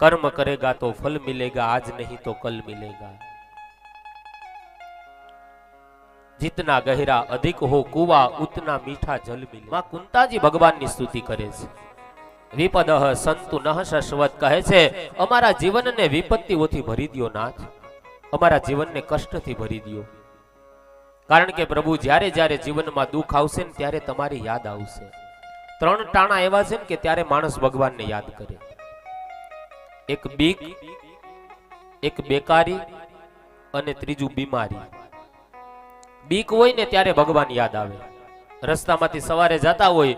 કર્મ કરેગા તો ફલ મિલેગા આજ નહીં તો કલ મિલેગા જીતના ગહેરા અધિક હો કુવા ઉતના મીઠા જલ મિલે માં કુંતાજી ભગવાનની સ્તુતિ કરે છે વિપદ સંતુ નહ શશ્વત કહે છે અમારા જીવનને વિપત્તિઓથી ભરી દો નાથ, અમારા જીવનને કષ્ટથી ભરી દો કારણ કે પ્રભુ જ્યારે જ્યારે જીવનમાં દુઃખ આવશે ને ત્યારે તમારી યાદ આવશે. ત્રણ ટાણા એવા છે ને કે ત્યારે માણસ ભગવાનને યાદ કરે. એક બીક, એક બેકારી અને ત્રીજું બીમારી. બીક હોય ને ત્યારે ભગવાન યાદ આવે. રસ્તામાંથી સવારે જતા હોય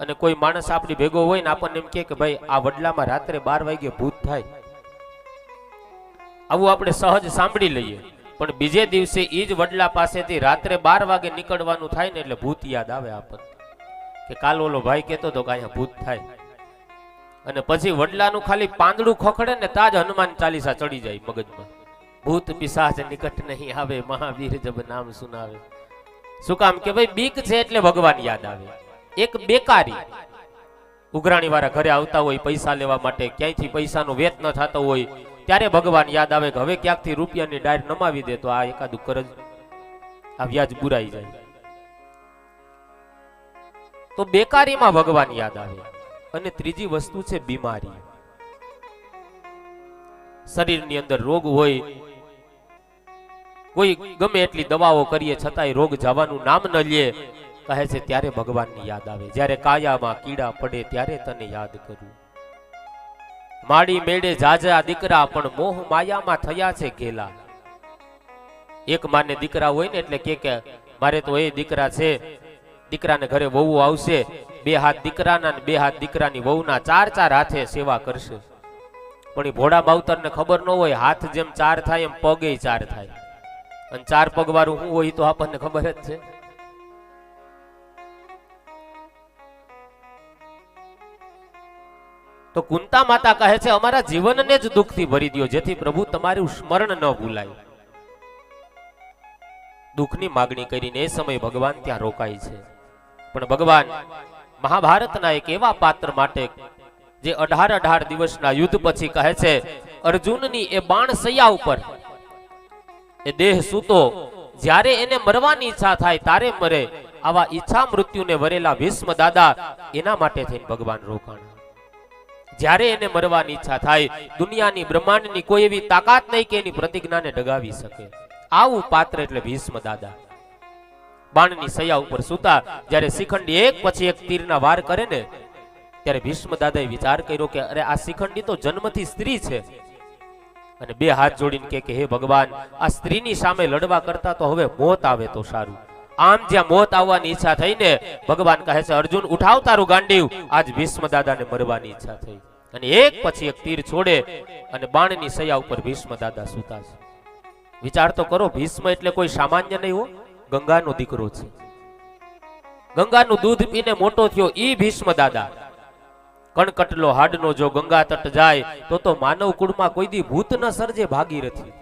અને કોઈ માણસ આપણી ભેગો હોય ને આપણને એમ કે ભાઈ, આ વડલામાં રાત્રે બાર વાગે ભૂત થાય. આવું આપણે સહજ સાંભળી લઈએ. પણ બીજે દિવસે એ જ વડલા પાસેથી રાત્રે બાર વાગે નીકળવાનું થાય ને એટલે ભૂત યાદ આવે આપણને. કે કાલ ઓલો ભાઈ કહેતો હતો કે અહીંયા ભૂત થાય. અને પછી વડલાનું ખાલી પાંદડું ખોખડે ને તાજ હનુમાન ચાલીસા ચડી જાય મગજમાં. ભૂત પિશાચ નિકટ નહીં આવે, મહાવીર જબ નામ સુનાવે. શું કામ કે ભાઈ બીક છે એટલે ભગવાન યાદ આવે. એક બેકારી ઉઘરાણી વાળા ઘરે આવતા હોય, પૈસા લેવા માટે, ક્યાંયથી પૈસાનો વેત ન થતો હોય, ત્યારે ભગવાન યાદ આવે કે હવે ક્યાંકથી રૂપિયાની ડાયર નમાવી દે તો આ એકાદું કરજ. આ વ્યાજ બુરાઈ જાય. તો બેકારીમાં ભગવાન યાદ આવે. અને ત્રીજી વસ્તુ છે બીમારી. શરીરની અંદર રોગ હોય, કોઈ ગમે એટલી દવાઓ કરીએ છતાંય રોગ જવાનું નામ ન લે, કહે છે ત્યારે ભગવાનની યાદ આવે. જ્યારે કાયામાં કીડા પડે ત્યારે તને યાદ કરું. માડી મેળે જાજા દીકરા પણ મોહ માયામાં થયા છે ઘેલા. એક માને દીકરા હોય ને એટલે કે કે, મારે તો એ દીકરા છે દીકરાને ઘરે વહુ આવશે, બે હાથ દીકરાના બે હાથ દીકરાની વહુના ચાર ચાર હાથે સેવા કરશે. પણ એ ભોળા બાવતરને ખબર ન હોય, હાથ જેમ ચાર થાય એમ પગે ચાર થાય. અને ચાર પગ વાળું શું હોય તો આપણને ખબર જ છે. તો કુંતા માતા કહે છે, અમારા જીવનને જ દુઃખથી ભરી દ્યો, જેથી પ્રભુ તમારું સ્મરણ ન ભૂલાય. દુઃખની માગણી કરીને એ સમય ભગવાન ત્યાં રોકાય છે. પણ ભગવાન, મહાભારતના એક એવા પાત્ર માટે જે અઢાર અઢાર દિવસના યુદ્ધ પછી કહે છે, અર્જુનની એ બાણ સૈયા ઉપર, એ દેહ સૂતો, જ્યારે એને મરવાની ઈચ્છા થાય તારે મરે, આવા ઈચ્છા મૃત્યુને વરેલા ભીષ્મ દાદા એના માટે થઈને ભગવાન રોકાણ. જ્યારે એને મરવાની ઈચ્છા થાય, દુનિયાની બ્રહ્માંડની કોઈ એવી તાકાત નહીં કે એની પ્રતિજ્ઞાને ડગાવી શકે. આવું પાત્ર એટલે ભીષ્મ દાદા. બાણની સૈયા ઉપર સૂતા. જ્યારે શિખંડી એક પછી એક તીરના વાર કરે ને, ત્યારે ભીષ્મ દાદાએ વિચાર કર્યો કે, અરે, આ શિખંડી તો જન્મથી સ્ત્રી છે. અને બે હાથ જોડીને કે, હે ભગવાન, આ સ્ત્રીની સામે લડવા કરતા તો હવે મોત આવે તો સારું. આમ જ્યાં મોત આવવાની ઈચ્છા થઈને ભગવાન કહે છે, અર્જુન, ઉઠાવ તારું ગાંડીવ આજ ભીષ્મ દાદાને મરવાની ઈચ્છા થઈ. અને એક પછી એક તીર છોડે અને બાણની સૈયા ઉપર ભીષ્મ દાદા સૂતા છે. વિચાર તો કરો, ભીષ્મ એટલે કોઈ સામાન્ય નહીં હો. ગંગાનો દીકરો છે. ગંગાનું દૂધ પીને મોટો થયો ઈ ભીષ્મ દાદા. કણકટલો હાડનો જો ગંગા તટ જાય, તો તો માનવ કુળમાં કોઈ દી ભૂત ન સર્જે ભાગીરથી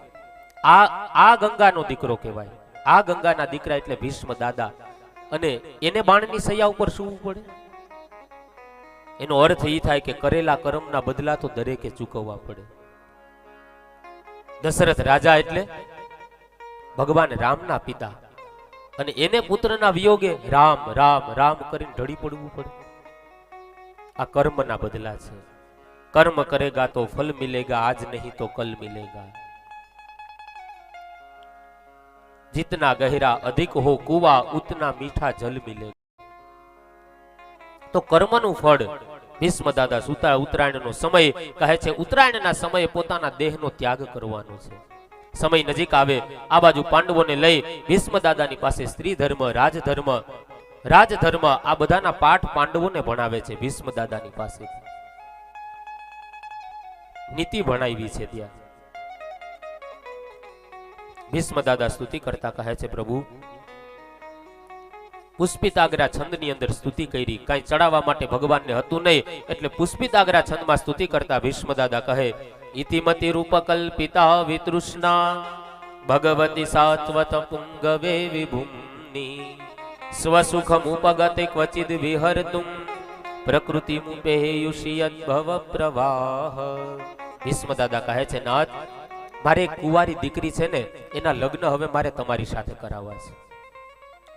આ આ ગંગાનો દીકરો કહેવાય. આ ગંગાના દીકરા એટલે ભીષ્મ દાદા. અને એને બાણની સૈયા ઉપર સૂવું પડે? એનો અર્થ એ થાય કે કરેલા કર્મના બદલા તો દરેકે ચૂકવવા પડે. દશરથ રાજા એટલે ભગવાન રામના પિતા. અને એને પુત્રના વિયોગે રામ રામ રામ કરીને ઢળી પડવું પડ્યું આ કર્મના બદલા છે. કર્મ કરેગા તો ફલ મિલેગા, આજ નહીં તો કલ મિલેગા. જીતના ગહેરા અધિક હો, કુવા ઉતના મીઠા જલ મિલેગા તો કર્મનું ફળ ભીષ્મ દાદા સુતા ઉત્તરાયણનો સમય કહે છે, ઉત્તરાયણના સમયે પોતાના દેહનો ત્યાગ કરવાનો છે. સમય નજીક આવે, આ બાજુ પાંડવોને લઈ ભીષ્મ દાદાની પાસે સ્ત્રી ધર્મ રાજધર્મ રાજધર્મ આ બધાના પાઠ પાંડવોને ભણાવે છે ભીષ્મ દાદાની પાસે. નીતિ ભણાવી છે ત્યાં. ભીષ્મ દાદા સ્તુતિ કરતા કહે છે, પ્રભુ, પુષ્પિતાગ્રા છંદની અંદર સ્તુતિ કરી. કાંઈ ચડાવવા માટે ભગવાનને હતું નહીં, એટલે પુષ્પિતાગ્રા છંદમાં સ્તુતિ કરતા ભીષ્મ દાદા કહે ઇતિમતિ રૂપકલ્પિતા વિતૃષ્ણા ભગવતી સાત્વત પુંગવે વિભુમ્ની સ્વસુખમુપગતે ક્વચિદ વિહરતુમ પ્રકૃતિ મુપેયુષિયત પ્રવાહ ભીષ્મદાદા કહે છે નાથ મારે એક કુંવારી દીકરી છે ને, એના લગ્ન હવે મારે તમારી સાથે કરાવવા છે.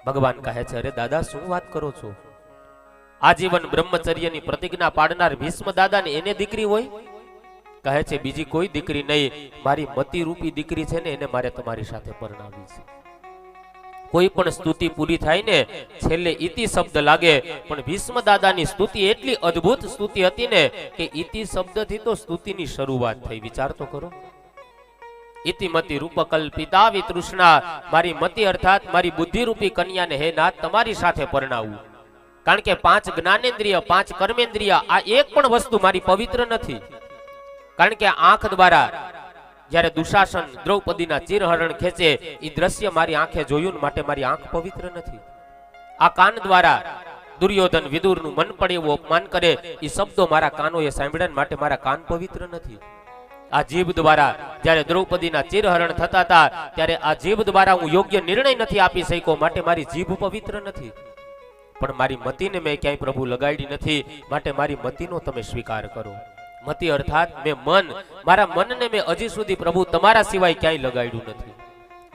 ભગવાન કહે છે, અરે દાદા, શું વાત કરો છો? આજીવન બ્રહ્મચર્યની પ્રતિજ્ઞા પાડનાર ભીષ્મ દાદાને એને દીકરી હોય? કહે છે, બીજી કોઈ દીકરી નહીં. મારી મતી રૂપી દીકરી છે ને, એને મારે તમારી સાથે પરણાવી છે. કોઈ પણ સ્તુતિ પૂરી થાય ને, છેલ્લે ઈતિ શબ્દ લાગે. પણ ભીષ્મ દાદાની સ્તુતિ એટલી અદ્ભુત સ્તુતિ હતી ને, કે ઈતિ શબ્દથી તો સ્તુતિની શરૂઆત થઈ. વિચાર તો કરો. મતિ અર્થાત મારી બુદ્ધિ રૂપી કન્યાને, હે નાથ, તમારી સાથે પરણાવું. કારણ કે પાંચ જ્ઞાનેન્દ્રિય, પાંચ કર્મેન્દ્રિય, આ એક પણ વસ્તુ મારી પવિત્ર નથી. કારણ કે આંખ દ્વારા જ્યારે દુશાસન દ્રૌપદીના ચિરહરણ ખેંચે એ દ્રશ્ય મારી આંખે જોયું માટે મારી આંખ પવિત્ર નથી. આ કાન દ્વારા દુર્યોધન વિદુરનું મન પડે એવું અપમાન કરે એ શબ્દો મારા કાનોએ સાંભળ્યા ને માટે મારા કાન પવિત્ર નથી. આ જીભ દ્વારા જ્યારે દ્રૌપદીના ચિરહરણ થતા હતા, ત્યારે આ જીભ દ્વારા હું યોગ્ય નિર્ણય નથી આપી શક્યો માટે મારી જીભ પવિત્ર નથી. પણ મારી મતીને મેં ક્યાંય પ્રભુ લગાડી નથી, માટે મારી મતીનો તમે સ્વીકાર કરો. મતિ અર્થાત મેં મન, મારા મનને મેં હજી સુધી પ્રભુ તમારા સિવાય ક્યાંય લગાડ્યું નથી.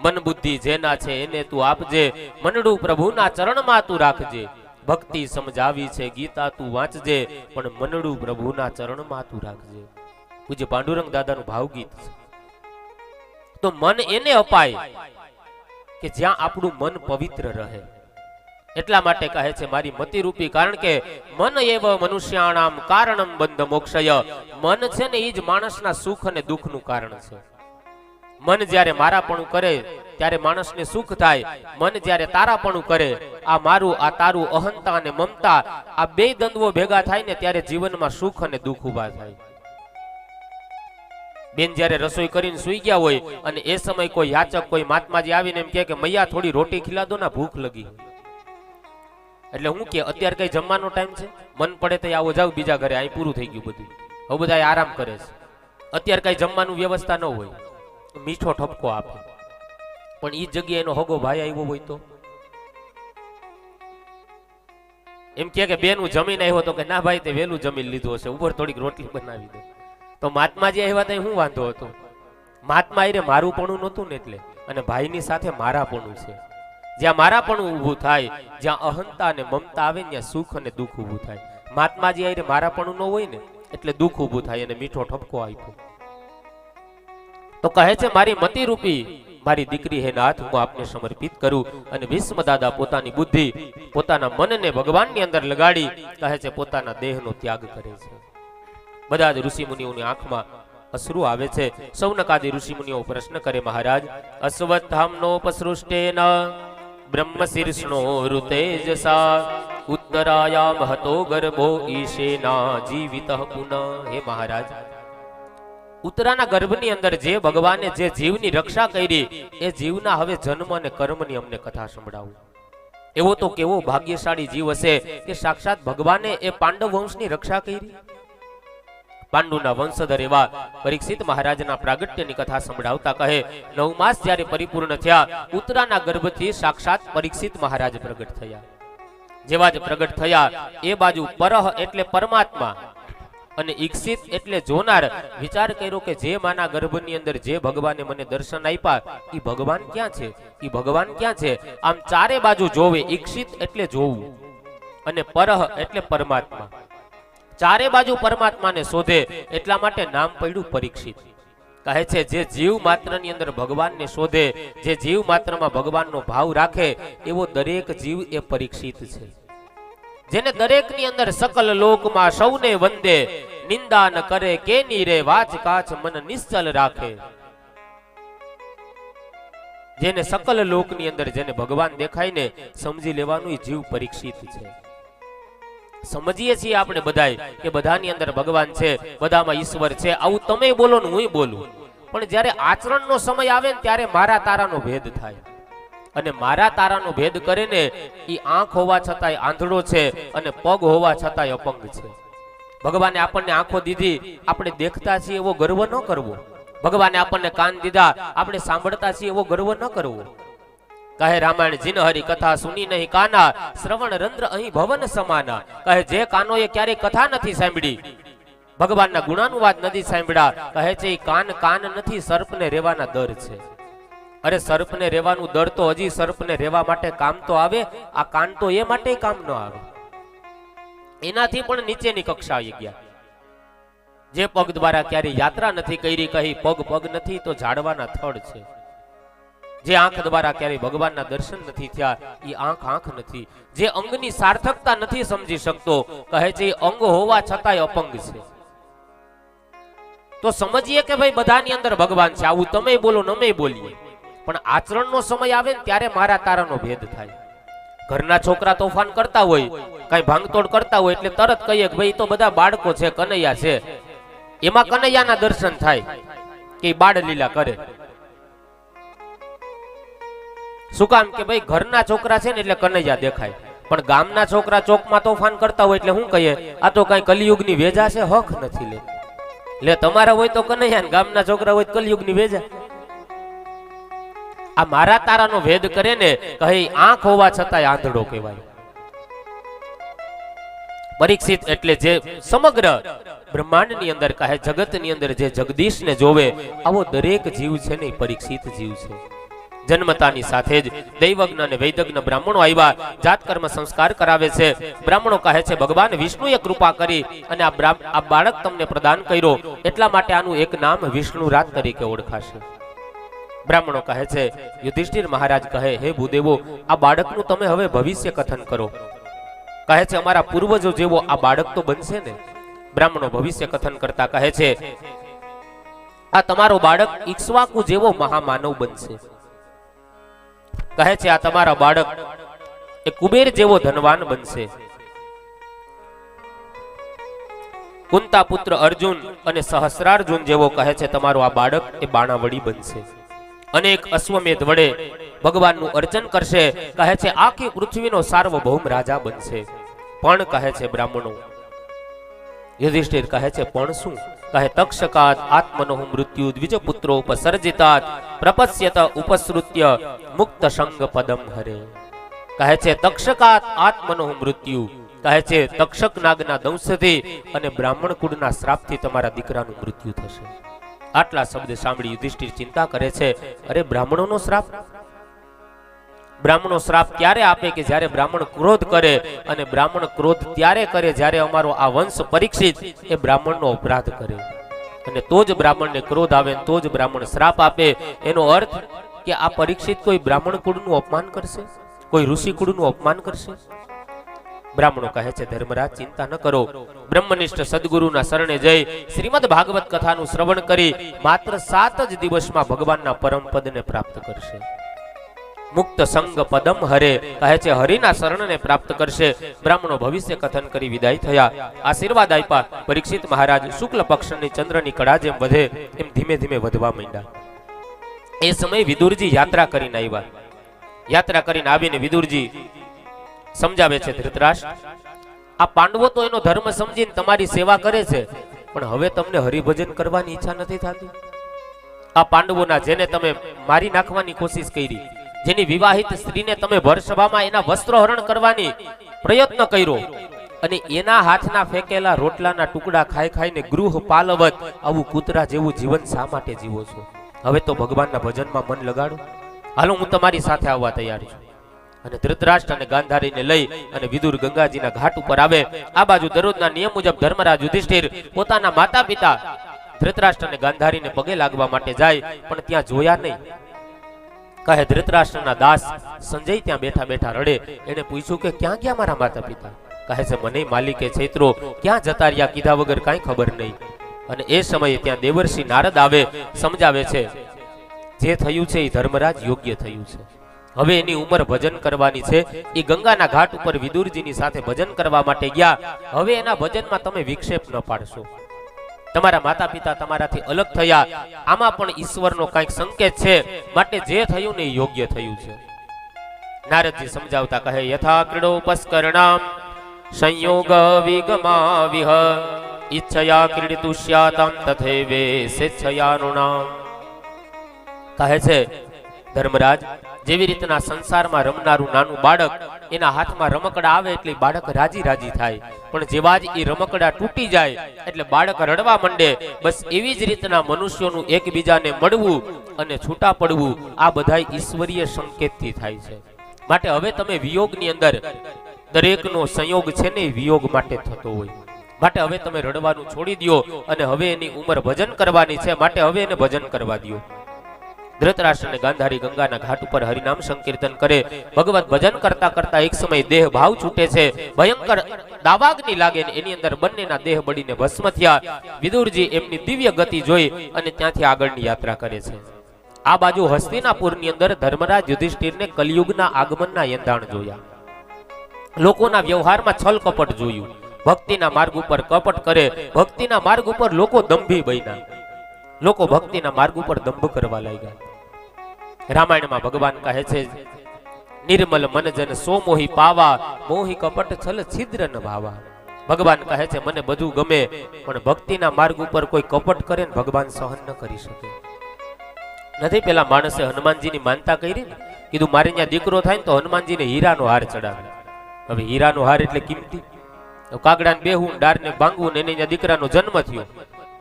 મન બુદ્ધિ જેના છે એને તું આપજે મનડું પ્રભુના ચરણમાં તું રાખજે. ભક્તિ સમજાવી છે, ગીતા તું વાંચજે, પણ મનડું પ્રભુના ચરણમાં તું રાખજે. પૂજ્ય પાંડુરંગ દાદાનું ભાવગીત છે. તો મન એને અપાય કે જ્યાં આપણું મન પવિત્ર રહે. એટલા માટે કહે છે મારી મતિરૂપી, કારણ કે મન એવ મનુષ્યાણામ કારણમ બંધ મોક્ષય. મન છે ને એ જ માણસના સુખ અને દુઃખનું કારણ છે. મન જ્યારે મારાપણું કરે, ત્યારે માણસને સુખ થાય. મન જ્યારે તારાપણું કરે, આ મારું, આ તારું અહંતા અને મમતા, આ બે દ્વંદ્વો ભેગા થાય ને ત્યારે જીવનમાં સુખ અને દુઃખ ઊભા થાય. બેન જ્યારે રસોઈ કરીને સુઈ ગયા હોય, અને એ સમય કોઈ યાચક, કોઈ મહાત્માજી આવીને એમ કે, મૈયા, થોડી રોટી ખીલા દો ના, ભૂખ લગી. એટલે હું કે અત્યારે કઈ જમવાનો ટાઈમ છે? મન પડે તો આવો જાવ બીજા ઘરે. અહીં પૂરું થઈ ગયું બધું. હવે બધા આરામ કરે છે. અત્યારે કઈ જમવાનું વ્યવસ્થા ન હોય. મીઠો ઠપકો આપે. પણ એ જગ્યાએ હગો ભાઈ આવ્યો હોય તો? એમ કે બેન હું જમીન આવ્યો તો કે ના ભાઈ, તે વહેલું જમીન લીધું હશે. ઉપર થોડીક રોટલી બનાવી દે. તો મહાત્માજી આવ્યા તો શું વાંધો હતો? મહાત્મા એ મારું પણ નહોતું ને એટલે. અને ભાઈની સાથે મારા પણ છે. જ્યાં મારા પણ ઊભું થાય, જ્યાં અહંતા અને મમતા આવે, ત્યાં સુખ અને દુઃખ ઊભું થાય. મહાત્માજી આરે મારા પણ ન હોય ને, એટલે દુઃખ ઊભું થાય અને મીઠો ઠપકો આપ્યો. તો કહે છે, મારી મતિ રૂપી મારી દીકરી હે નાથ, હું આપને સમર્પિત કરું. અને ભીષ્મ દાદા પોતાની બુદ્ધિ પોતાના મનને ભગવાનની અંદર લગાડી, કહે છે, પોતાના દેહનો ત્યાગ કરે છે. બધા જ ઋષિ મુનિઓની આંખમાં અશ્રુ આવે છે. સૌનકાદી ઋષિ મુનિઓ પ્રશ્ન કરે, મહારાજ અશ્વત્થામનો પસૃષ્ટેન બ્રહ્મ શીર્ષણો ઋતેજસા. ઉત્તરાયા મહતો ગર્ભો ઈશેના, જીવિત પુનઃ. હે મહારાજ, ઉત્તરાના ગર્ભની અંદર જે ભગવાને જે જીવની રક્ષા કરી, એ જીવના હવે જન્મ અને કર્મની અમને કથા સંભળાવું. એવો તો કેવો ભાગ્યશાળી જીવ હશે કે સાક્ષાત ભગવાને એ પાંડવ વંશની રક્ષા કરી? પાંડુના વંશધર એવા પરીક્ષિત મહારાજના પ્રાગટ્યની કથા સંભળાવતા કહે, નવ માસ જ્યારે પરિપૂર્ણ થયા, ઉત્તરાના ગર્ભથી સાક્ષાત પરીક્ષિત મહારાજ પ્રગટ થયા. જેવા જ પ્રગટ થયા, એ બાજુ પરહ એટલે પરમાત્મા અને ઈક્ષિત એટલે જોનાર વિચાર કર્યો કે જે માના ગર્ભની અંદર જે ભગવાને મને દર્શન આપ્યા એ ભગવાન ક્યાં છે? એ ભગવાન ક્યાં છે? આમ ચારે બાજુ જોવે ઈક્ષિત એટલે જોવું અને પરહ એટલે પરમાત્મા. ચારે બાજુ પરમાત્માને શોધે, એટલા માટે નામ પડ્યું પરીક્ષિત. કહે છે, જે જીવ માત્રની અંદર ભગવાનને શોધે, જે જીવ માત્રમાં ભગવાનનો ભાવ રાખે, એવો દરેક જીવ એ પરીક્ષિત છે. જેને દરેકની અંદર સકલ લોકમાં સૌને વંદે, નિંદા ન કરે કેની રે વાચ કાચ મન નિશ્ચલ રાખે. જેને સકલ લોકની અંદર જેને ભગવાન દેખાય ને સમજી લેવાનું જીવ પરીક્ષિત છે. સમજીએ છીએ આપણે બધાય કે બધાની અંદર ભગવાન છે, બધામાં ઈશ્વર છે. આવું તમે બોલો ને હું બોલું. પણ જ્યારે આચરણનો સમય આવે ને ત્યારે મારા તારાનો ભેદ થાય. અને મારા તારાનો ભેદ કરે ને એ આંખ હોવા છતાંય આંધળો છે અને પગ હોવા છતાંય અપંગ છે. ભગવાને આપણને આંખો દીધી, આપણે દેખતા છીએ એવો ગર્વ ન કરવો. ભગવાને આપણને કાન દીધા, આપણે સાંભળતા છીએ એવો ગર્વ ન કરવો. કહે રામાયણ જીનહરી કથા સુની નહીં કાના શ્રવણ રંદ્ર અહીં ભવન સમાના કહે જે કાનોએ ક્યારે કથા નથી સાંભળી? ભગવાનના ગુણાનુવાદ નથી સાંભળ્યા. કહે છે કાન કાન નથી, સર્પને રેવાના દર છે. અરે સર્પને રેવાનું દર તો હજી સર્પને રેવા માટે કામ તો આવે, આ કાન તો એ માટે કામ ન આવે. એનાથી પણ નીચેની કક્ષા આવી ગયા. જે પગ દ્વારા ક્યારે યાત્રા નથી કરી, કહી પગ પગ નથી, તો ઝાડવાના થડ છે. જે આંખ દ્વારા ક્યારેય ભગવાનના દર્શન નથી થયા એ આંખ આંખ નથી. જે અંગની સાર્થકતા નથી સમજી શકતો, કહે છે અંગ હોવા છતાંય અપંગ છે. તો સમજીએ કે ભાઈ બધાની અંદર ભગવાન છે, આવું તમે બોલો, નમે બોલીએ. પણ આચરણનો સમય આવે ને ત્યારે મારા તારાનો ભેદ થાય. ઘરના છોકરા તોફાન કરતા હોય, કઈ ભાંગતોડ કરતા હોય, એટલે તરત કહીએ કે ભાઈ તો બધા બાળકો છે, કનૈયા છે. એમાં કનૈયાના દર્શન થાય, કે બાળલીલા બાળ લીલા કરે. શું કામ કે ભાઈ ઘરના છોકરા છે ને એટલે કનૈયા દેખાય. પણ ગામના છોકરા ચોકમાં તોફાન કરતા હોય એટલે શું કહીએ, આ તો કઈ કલિયુગની વેજા છે, હક નથી લે. લે, તમારા હોય તો કનૈયા ને ગામના છોકરા હોય કલિયુગની વેજા. આ મારા તારાનો ભેદ કરે ને કહે આંખ હોવા છતાંય આંધળો કહેવાય. પરીક્ષિત એટલે જે સમગ્ર બ્રહ્માંડની અંદર કહે, જગતની અંદર જે જગદીશને જોવે, આવો દરેક જીવ છે ને પરીક્ષિત જીવ છે. જન્મતાની સાથે જ દૈવજ્ઞ અને વૈદજ્ઞ બ્રાહ્મણો આવ્યા. જાત કર્મ સંસ્કાર કરાવે છે. બ્રાહ્મણો કહે છે, ભગવાન વિષ્ણુએ કૃપા કરી અને આ બાળક તમને પ્રદાન કર્યો. એટલા માટે આનું એક નામ વિષ્ણુ રાત તરીકે ઓળખાશે. બ્રાહ્મણો કહે છે, યુધિષ્ઠિર મહારાજ કહે, હે ભૂદેવો, આ બાળકનું તમે હવે ભવિષ્ય કથન કરો. કહે છે, અમારા પૂર્વજો જેવો આ બાળક તો બનશે ને? બ્રાહ્મણો ભવિષ્ય કથન કરતા કહે છે, આ તમારો બાળક ઈક્ષ્વાકુ જેવો મહામાનવ બનશે. કહે છે, આ તમારા બાળક એ કુબેર જેવો ધનવાન બનશે. કુંતા પુત્ર અર્જુન અને સહસ્રાર્જુન જેવો કહે છે, તમારો આ બાળક એ બાણાવડી બનશે. અનેક અશ્વમેધ વડે ભગવાનનું અર્ચન કરશે, કહે છે, આખી પૃથ્વીનો સાર્વભૌમ રાજા બનશે. પણ કહે છે, બ્રાહ્મણો યુધિષ્ઠિર કહે છે, પણ શું? કહે, તક્ષકાત આત્મનો મૃત્યુ દ્વિજપુત્રો ઉપસર્જિતાત પ્રપસ્યત ઉપસૃત્ય મુક્ત સંગ પદમ હરે. કહે છે, તક્ષકાત આત્મનો મૃત્યુ. કહે છે, તક્ષક નાગના દંશથી અને બ્રાહ્મણ કુળના શ્રાપથી તમારા દીકરાનું મૃત્યુ થશે. આટલા શબ્દ સાંભળી યુધિષ્ઠિર ચિંતા કરે છે, અરે, બ્રાહ્મણોનો શ્રાપ? બ્રાહ્મણો શ્રાપ ત્યારે આપે કે જ્યારે બ્રાહ્મણ ક્રોધ કરે અને બ્રાહ્મણ ક્રોધ ત્યારે કરે જ્યારે અમારો આ વંશ પરીક્ષિત, એ બ્રાહ્મણનો અપરાધ કરે. અને તો જ બ્રાહ્મણને ક્રોધ આવે તો જ બ્રાહ્મણ શ્રાપ આપે. એનો અર્થ કે આ પરીક્ષિત કોઈ બ્રાહ્મણ કુળનું અપમાન કરશે? કોઈ ઋષિ કુળનું અપમાન કરશે? બ્રાહ્મણો કહે છે, ધર્મરાજ, ચિંતા ન કરો. બ્રહ્મનિષ્ઠ સદગુરુના શરણે જઈ શ્રીમદ ભાગવત કથાનું શ્રવણ કરી માત્ર સાત જ દિવસમાં ભગવાનના પરમ પદને પ્રાપ્ત કરશે. મુક્ત સંગ પદમ હરે. કહે છે, હરિના શરણને પ્રાપ્ત કરશે. બ્રાહ્મણો ભવિષ્ય કથન કરી વિદાય થયા. આશીર્વાદ આપ્યા. પરીક્ષિત મહારાજ શુક્લ પક્ષની ચંદ્રની કળા જેમ વધે, એમ ધીમે ધીમે વધવા માંડ્યા. એ સમયે વિદુરજી યાત્રા કરીને આવ્યા. યાત્રા કરીને આવીને વિદુરજી સમજાવે છે, ધૃતરાષ્ટ્ર, આ પાંડવો તો એનો ધર્મ સમજીને તમારી સેવા કરે છે, પણ હવે તમને હરિભજન કરવાની ઈચ્છા નથી થતી. આ પાંડવોના જેને તમે મારી નાખવાની કોશિશ કરી જેની વિવાહિત સ્ત્રીને તમે ભરસભામાં એના વસ્ત્રહરણ કરવાની પ્રયત્ન કર્યો. અને એના હાથના ફેંકેલા રોટલાના ટુકડા ખાઈ ખાઈને ગૃહ પાલવત આવું કૂતરા જેવું જીવન શા માટે જીવો છો? હવે તો ભગવાનના ભજનમાં મન લગાડો. હાલો, હું તમારી સાથે આવવા તૈયાર છું. અને ધૃતરાષ્ટ્ર અને ગાંધારીને લઈ અને વિદુર ગંગાજીના ઘાટ ઉપર આવે. આ બાજુ દરરોજના નિયમ મુજબ ધર્મરાજ યુધિષ્ઠિર પોતાના માતા પિતા ધૃતરાષ્ટ્ર અને ગાંધારીને પગે લાગવા માટે જાય, પણ ત્યાં જોયા નહીં. કહે ધૃતરાષ્ટ્રના દાસ સંજય ત્યાં બેઠા બેઠા રડે. એને પૂછ્યું કે ક્યાં ગયા મારા માતા પિતા કહે છે, મને માલિકે છેતરો. ક્યાં જતા રહ્યા? કીધા વગર કાંઈ ખબર નહીં. અને એ સમયે ત્યાં દેવર્ષિ નારદ આવે, સમજાવે છે, જે થયું છે એ ધર્મરાજ યોગ્ય થયું છે. હવે એની ઉંમર ભજન કરવાની છે. એ ગંગાના ઘાટ ઉપર વિદુરજીની સાથે ભજન કરવા માટે ગયા. હવે એના ભજનમાં તમે વિક્ષેપ ન પાડશો. તમારા માતા પિતા તમારાથી અલગ થયા. આમાં પણ ઈશ્વરનો કંઈક સંકેત છે. માટે જે થયું ને યોગ્ય થયું છે. નારદજી સમજાવતા કહે યથા ક્રીડોપસ્કરણામ સંયોગ વિગમા વિહ ઈચ્છયા ક્રીડિતુષ્યાતમ તથૈવે સ્વેચ્છયા નૃણામ કહે છે ધર્મરાજ, જેવી રીતના સંસારમાં રમનારું નાનું બાળક એના હાથમાં રમકડા આવે એટલે બાળક રાજી રાજી થાય. પણ જેવા જ એ રમકડા તૂટી જાય એટલે બાળક રડવા માંડે, બસ એવી જ રીતના મનુષ્યોનું એકબીજાને મળવું અને છૂટા પડવું આ બધા ઈશ્વરીય સંકેતથી થાય છે. માટે હવે તમે વિયોગની અંદર દરેકનો સંયોગ છે ને વિયોગ માટે થતો હોય. માટે હવે તમે રડવાનું છોડી દ્યો અને હવે એની ઉંમર ભજન કરવાની છે, માટે હવે એને ભજન કરવા દ્યો. ધૃતરાષ્ટ્ર ગાંધારી ગંગાના ઘાટ ઉપર હરિનામ સંકીર્તન કરે. ભગવત ભજન કરતા કરતા એક સમય દેહ ભાવ છૂટે છે. ભયંકર દાવાગ્નિ લાગે એની અંદર બંનેના દેહ બળીને ભસ્મ થયા. વિદુરજી એમની દિવ્ય ગતિ જોઈ અને ત્યાંથી આગળની યાત્રા કરે છે. આ બાજુ હસ્તિનાપુરની અંદર ધર્મરાજ યુધિષ્ઠિરને કલયુગના આગમનના યંધાણ જોયા. લોકોના વ્યવહારમાં છલ કપટ જોયું. ભક્તિના માર્ગ ઉપર કપટ કરે. ભક્તિના માર્ગ ઉપર લોકો દંભી બન્યા. લોકો ભક્તિના માર્ગ ઉપર દંભ કરવા લાગ્યા. રામાયણમાં ભગવાન કહે છે, નિર્મલ મન સો મોહી પાવા, મોહી કપટ છલ છિદ્ર ન ભાવા ભગવાન કહે છે, મને બધું ગમે, પણ ભક્તિના માર્ગ ઉપર કોઈ કપટ કરે ને ભગવાન સહન ન કરી શકે. નથી પેલા માણસે હનુમાનજીની માનતા કરી ને? કીધું, મારે ત્યાં દીકરો થાય ને તો હનુમાનજીને હીરાનો હાર ચડાવે. હવે હીરાનો હાર એટલે કિંમતી. તો કાગડાને બેહું ડારને ભાંગવું ને એને ત્યાં દીકરાનો જન્મ થયો.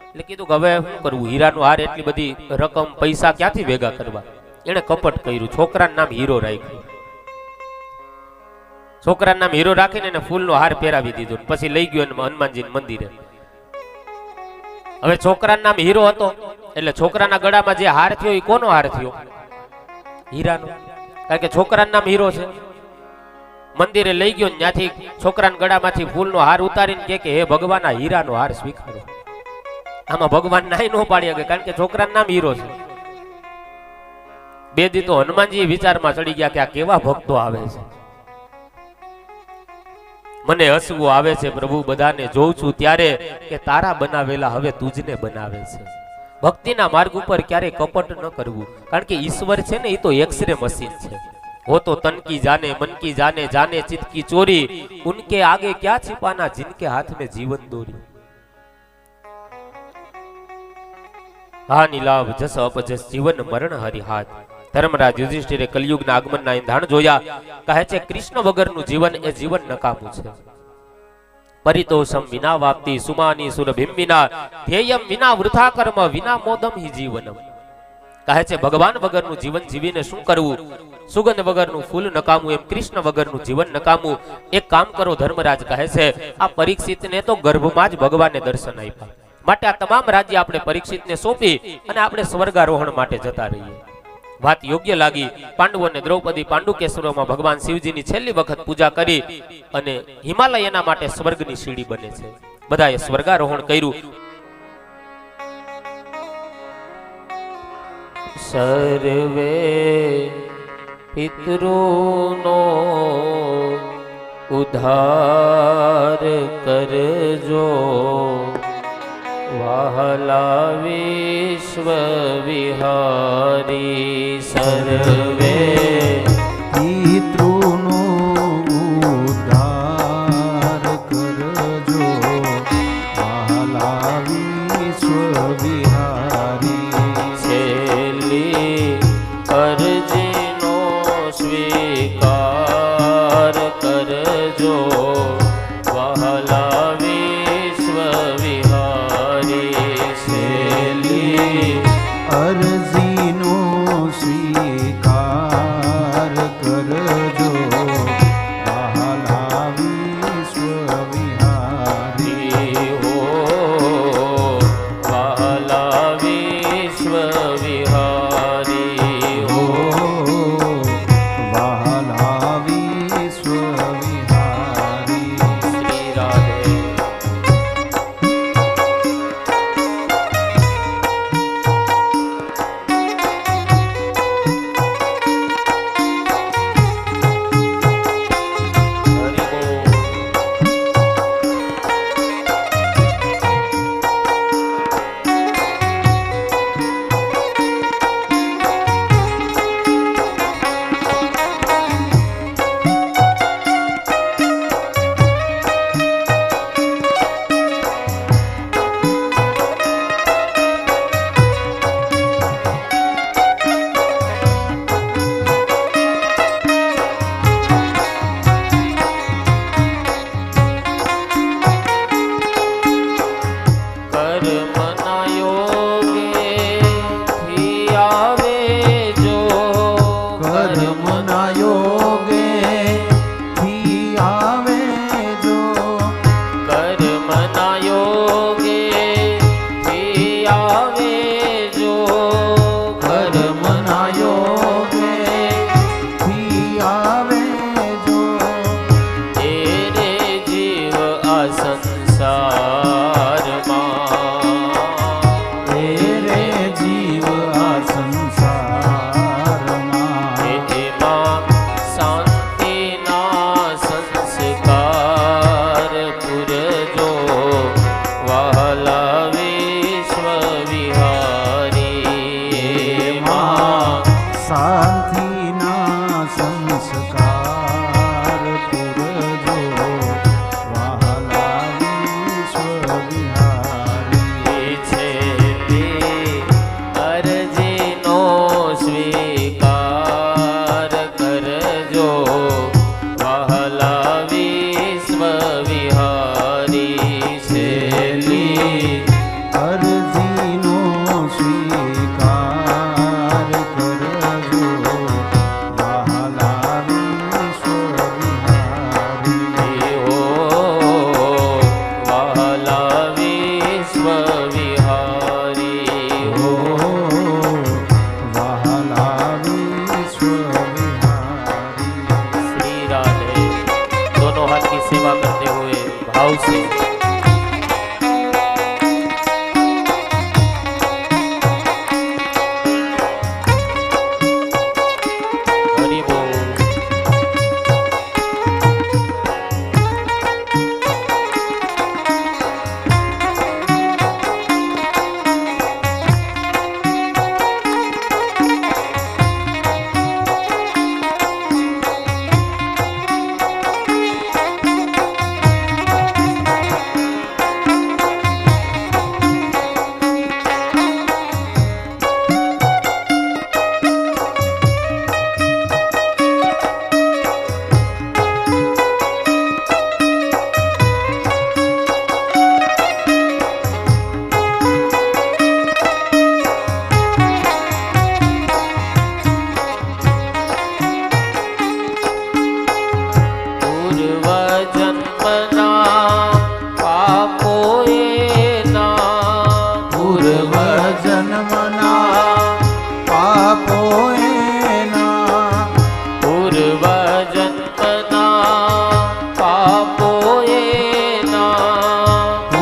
એટલે કીધું કે હવે શું કરવું હીરાનો હાર એટલી બધી રકમ પૈસા ક્યાંથી ભેગા કરવા? એને કપટ કર્યું. છોકરાનું નામ હીરો રાખ્યું. છોકરાનું નામ હીરો રાખીને એને ફૂલનો હાર પહેરાવી દીધો પછી લઈ ગયો હનુમાનજી મંદિરે. હવે છોકરાનું નામ હીરો હતો, એટલે છોકરાના ગળામાં જે હાર થયો એ કોનો હાર થયો? હીરાનો. કારણ કે છોકરાનું નામ હીરો છે. મંદિરે લઈ ગયો ત્યાંથી છોકરાના ગળામાંથી ફૂલનો હાર ઉતારીને કે કે, હે ભગવાન, આ હીરાનો હાર સ્વીકારો. આમાં ભગવાન નાય નો પાડી શકે, કારણ કે છોકરાનું નામ હીરો છે. બે દી તો હનુમાનજી વિચારમાં ચડી ગયા કે આ કેવા ભક્તો આવે છે મને હસવું આવે છે પ્રભુ બધાને જોઉં છું ત્યારે કે તારા બનાવેલા હવે તુજને બનાવે છે ભક્તિના માર્ગ ઉપર ક્યારે કપટ ન કરવું કારણ કે ઈશ્વર છે ને એ તો એક્સરે મશીન છે वो तो तन की जाने मन की जाने जाने चित की चोरी उनके आगे क्या छिपाना जिनके हाथ में जीवन दोरी હાનિ લાભ જસ અપજસ જીવન મરણ હરિ હાથ ધર્મરાજ યુધિષ્ઠિરે કલયુગના આગમનના ઇંધાણ જોયા, કહે છે, કૃષ્ણ વગરનું જીવન એ જીવન નકામું છે. પરિતોષમ વિના વાપતી, સુમાની સુરભિમ વિના, ધ્યેયમ વિના વૃથા વિના મોદમ હિ જીવનમ. કહે છે, ભગવાન વગરનું જીવન જીવીને શું કરવું? સુગંધ વગરનું ફૂલ નકામું, એમ કૃષ્ણ વગરનું જીવન નકામું. એક કામ કરો, ધર્મરાજ કહે છે, આ પરીક્ષિતને તો ગર્ભમાં જ ભગવાનને દર્શન આપ્યા. માટે આ તમામ રાજ્ય આપણે પરીક્ષિતને સોંપી અને આપણે સ્વર્ગારોહણ માટે જતા રહીએ. વાત યોગ્ય લાગી. પાંડવો અને દ્રૌપદી પાંડુકેશ્વરોમાં ભગવાન શિવજીની છેલ્લી વખત પૂજા કરી અને હિમાલયના માટે સ્વર્ગની સીડી બને છે. બધાએ સ્વર્ગારોહણ કર્યું. સર્વે પિતૃનો ઉધાર કરજો. વહલા વિશ્વ વિહારી સર્વે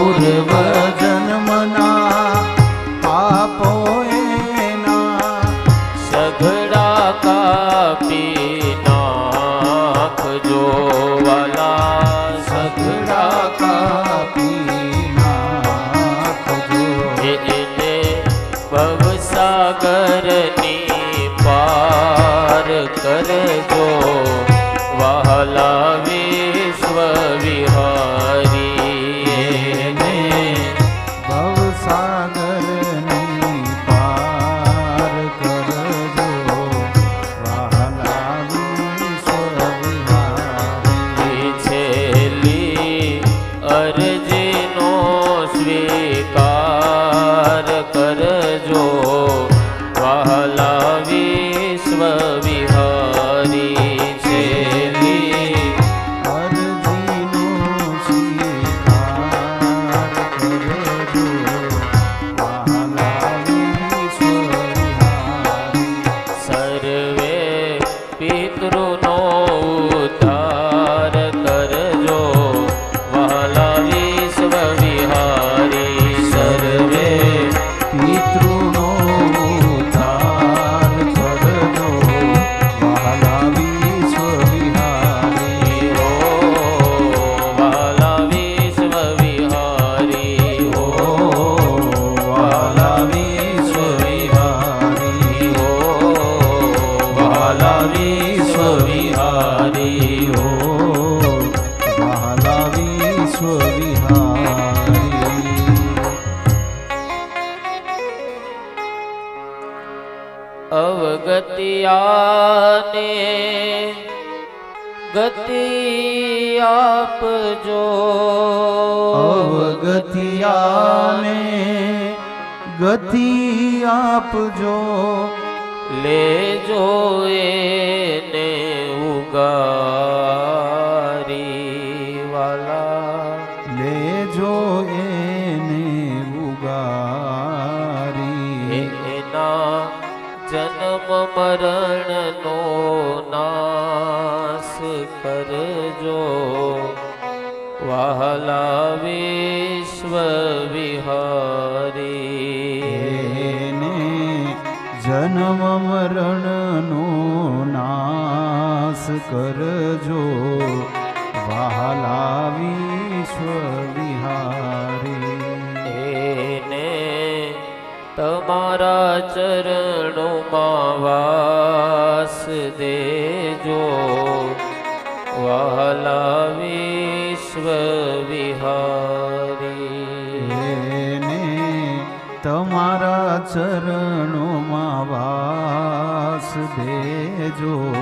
पूर्व yo. મહાલાવેશ્વરિહારી હો મહાલાવેશ્વરિહારી અવગતિયાને ગતિ આપજો અવગતિયાને ગતિ આપજો લેજો એને ઉગારી વાલા. લેજો એને ઉગારી. એના જન્મ મરણનો નાશ કરજો. વહલાવી મરણનો નાશ કરજો. વહાલા વિહારી એને તમારા ચરણોમાં વાસ जो